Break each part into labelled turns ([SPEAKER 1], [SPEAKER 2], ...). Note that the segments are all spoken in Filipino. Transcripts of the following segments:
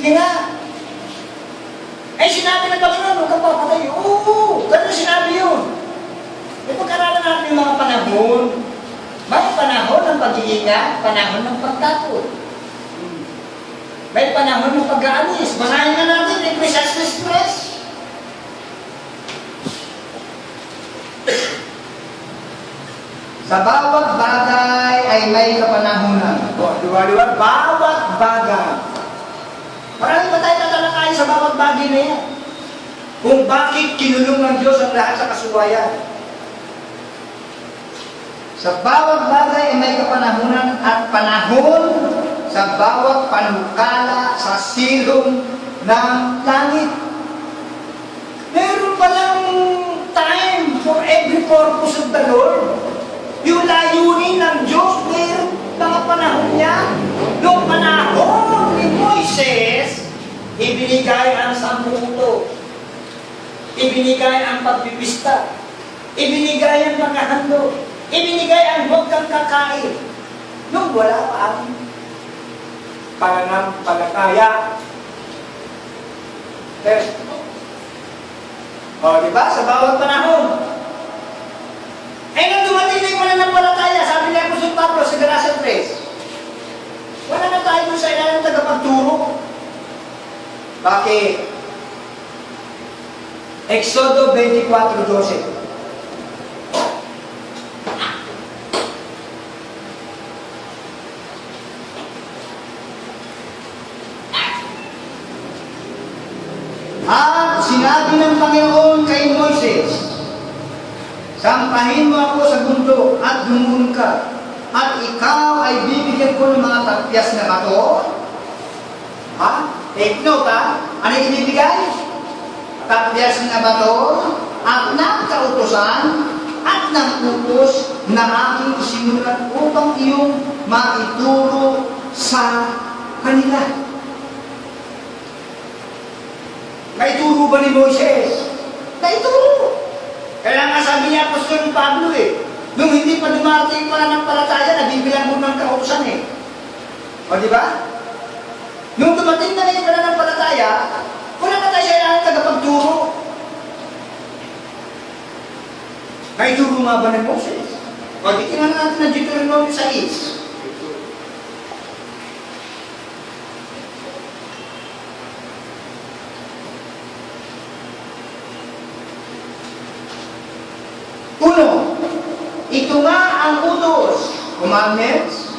[SPEAKER 1] Sige nga. Eh, sinabi ng Panginoon, huwag kang papatay. Oo, ganun sinabi yun. E pagkaralan natin yung mga panahon, may panahon ng pag-iingat, panahon ng pagtapon. May panahon ng pag-aalis. Basahin na natin, Ecclesiastes 3. Sa bawat bagay ay may kapanahunan. O, di ba, di ba? Bawat bagay. Marami pa tayo tatalakayin sa bawat bagay na yan. Kung bakit kinulong ng Diyos ang lahat sa kasuwayan. Sa bawat bagay ay may kapanahunan at panahon sa bawat panukala sa silong ng langit. Meron palang time for every purpose of the Lord. Yung layunin ng Diyos, meron mga panahon niya. Noong panahon ibinigay ang samputo. Ibinigay ang pagpipista. Ibinigay ang mga handog. Ibinigay ang huwag kang kakain. Nung wala pa ang pananampalataya. Test. O, di ba? Sa bawat panahon. Eh, nung dumating na yung mananampalataya, sabi ni Apostol Pablo sa Galatians 3, wala na tayo sa ilalim ng tagapagturo. Bakit? Exodo 24.12 At sinabi ng Panginoon kay Moises, Sampahin mo ako sa bundok at dumun ka, at ikaw ay bibigyan ko ng mga tapyas na bato. Ha? Take note ha? Ano ibibigay? Tapyas na bato at ng kautosan at ng upos na aking isinulat upang iyong maituro sa kanila. Naituro ba ni Moises? Naituro. Kaya nga sabi niya Apostol Pablo eh, nung hindi pa dumarating pa ng palataya, nabibilang mo ng kautusan eh. O di ba? Nung dumating na ngayon pala ng palataya, wala na tayo kailangan tagapagturo. Naituro nga ba ng Moses? O di tingnan natin ang Deuteronomy 6. Uno, ito nga ang utos, commandments,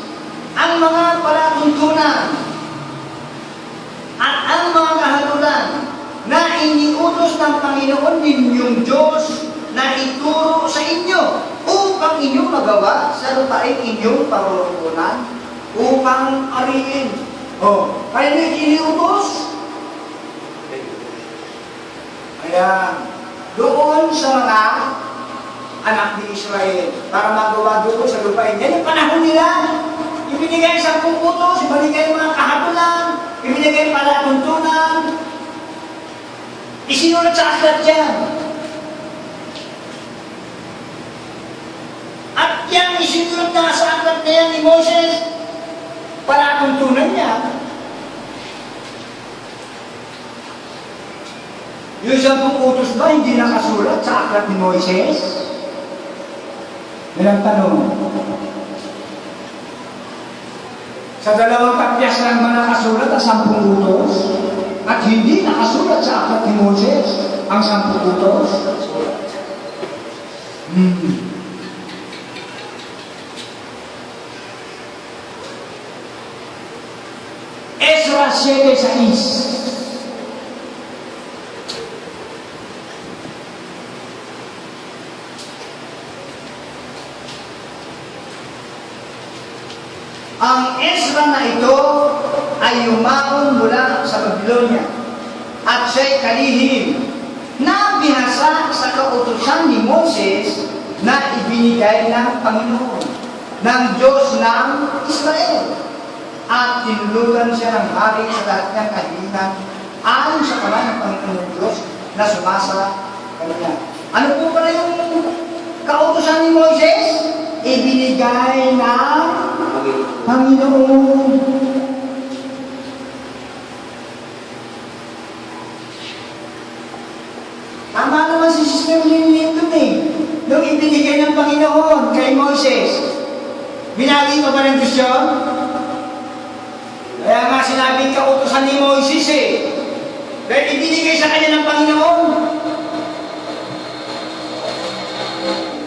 [SPEAKER 1] ang mga palatuntunan, at ang mga kahalulan na iniutos ng Panginoon ninyong Diyos na ituro sa inyo upang inyong magawa sa lupain inyong parurungunan upang ariin. Oh, kaya may iniutos. Kaya doon sa mga anak ni Israel para magawa doon sa lupain. Yan yung panahon nila. Ibinigay sa puputos, ibinigay mga kahatulan, ibinigay palatuntunan. Isinulat sa aklat yan. At yan isinulat na sa aklat na yan ni Moses, palatuntunan niya. Yung sa utos ba hindi nakasulat sa aklat ni Moises? Yan ang tanong. Sa dalawang tapyas lang ba nakasulat ang sampung utos? At hindi nakasulat sa aklat ni Moses ang sampung utos? Hmm. Ezra 7.6 Ang Ezra na ito ay yumaon mula sa Babylonia at siya'y kalihim na bihasa sa kautusan ni Moses na ibinigay ng Panginoon ng Diyos ng Israel at tinulugan siya ng hari sa lahat ng kahilingan ayon sa kalan ng Panginoon Diyos na sumasa kanya. Ano po pala yung kautosan ni Moises? Ibinigay ng Panginoon. Tama naman si Sister Lynn Linton eh. Nung ibinigay ng Pinoon kay Moses, binagi pa ba ng Diyos yun? Kaya nga sinabi kautosan ni Moises eh. Dahil ibinigay sa kanya ng Panginoon.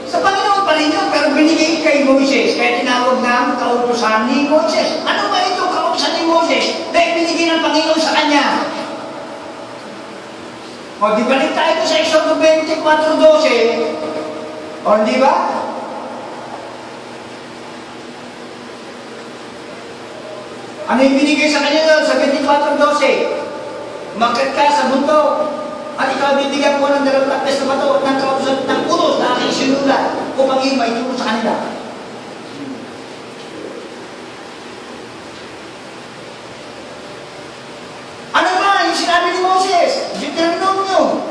[SPEAKER 1] Sa Panginoon pa rin yun, pero binigay kay Moises. Kaya tinawag na kautosan ni Moises. Ano ba ito kautosan ni Moises? Dahil binigay ng Panginoon sa kanya. O, di balik tayo sa Exodo 24.12. O, di ba? Ano yung binigay sa kanya doon sa 24.12? Umakit ka sa bundok at ikaw bibigyan mo ng dalawang tapes na bato at ng kausap ng ulos na aking sinulat upang iyong maituro sa kanila. Ano ba yung sinabi ni Moses? Deuteronomio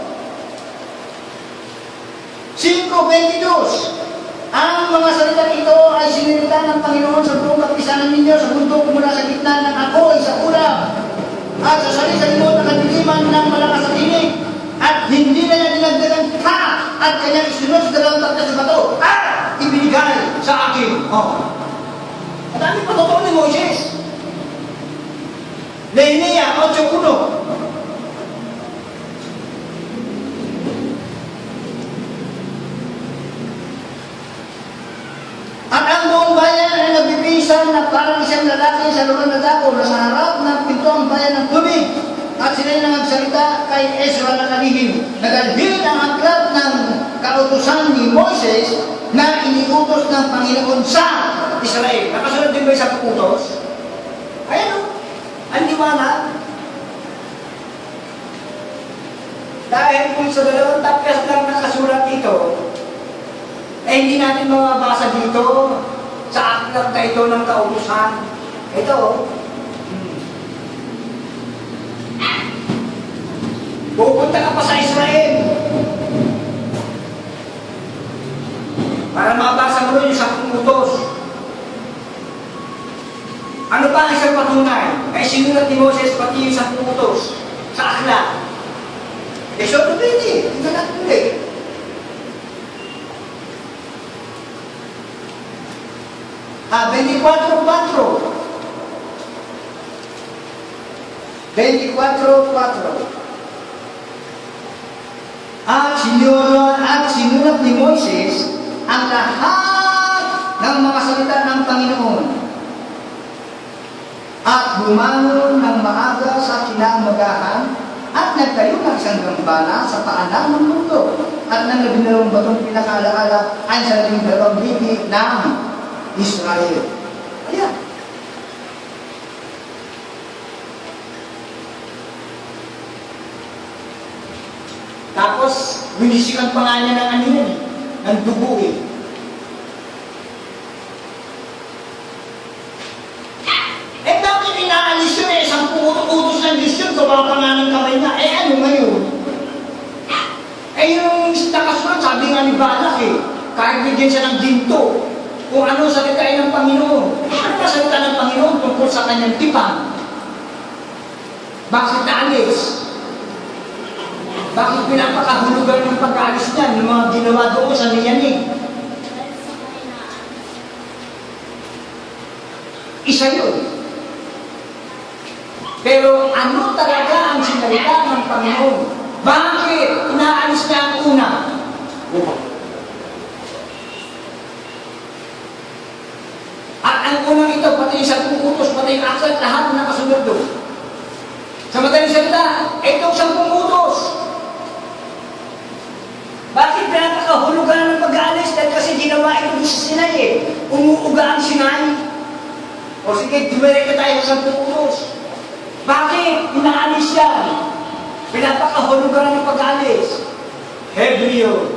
[SPEAKER 1] 5.22 Ang mga salita ito ay sinilita ng Panginoon sa buong kapisanan ninyo sa bundok mula sa gitna ng apoy sa ulam at sa salisay mo ng kadiliman ng malakas at tinig at hindi na niya dinagdagan ka at kanyang isunod sa dalawang tapos sa bato at ibinigay sa akin. Oh. Ang dami pa totoo ni Moses. Nehemiah 8.1 At ang buong bayan ay nagbibisan na parang isang lalaki sa lugar na dako na sa harap ng pinto ang bayan ng tubig. At sila na magsalita kay Ezra na kalihim. Nagalhin ang aklat ng kautusan ni Moses na iniutos ng Panginoon sa Israel. Nakasunod din ba sa utos? Ayan o. Ang liwanag. Dahil kung sa dalawang tapyas lang nakasulat dito, eh hindi natin mababasa dito sa aklat na ito ng kautusan. Ito, oh. Pupunta ka pa sa Israel. Para mabasa mo yung sampung utos. Ano pa ang isang patunay? Ay sinulat ni Moses pati yung sampung utos sa aklat. Eh, so, ito pwede. Ito natin ulit. Ah, 24-4. 24-4. At sinulat at sinulat ni Moises ang lahat ng mga salita ng Panginoon. At bumangon ng maaga sa kinamagahan at nagtayo ng isang gambana sa paanan ng mundo at ng labinalawang batong pinakaalaala ay sa labing dalawang bibi ng Israel. Ayan. Binisikan pa nga niya ng ano yun eh, ng dugo eh. Eh bakit inaalis yun eh? Isang utos ng Diyos yun, gawa pa nga ng kamay niya. Eh ano ngayon? Eh yung nakasunod, sabi nga ni Balak eh, kahit siya ng ginto, kung ano salitain ng Panginoon. Ano ba salita ng Panginoon tungkol sa kanyang tipan? Bakit naalis? Bakit pinapakahulugan ng pag-aalis niya ng mga ginawa doon sa niyanig? Isa yun. Pero ano talaga ang sinalita ng Panginoon? Bakit inaalis niya ang una? At ang unang ito, pati sa utos, pati yung aklat, lahat na nakasunod doon. Sa madaling salita, itong sampung utos. Pinapakahulugan ng pag-aalis? Dahil kasi ginawa ito sa Sinay eh. Umuuga ang Sinay. O sige, dumiretso tayo sa sampung utos. Bakit? Inaalis yan. Pinapakahulugan ng pag-aalis. Hebreo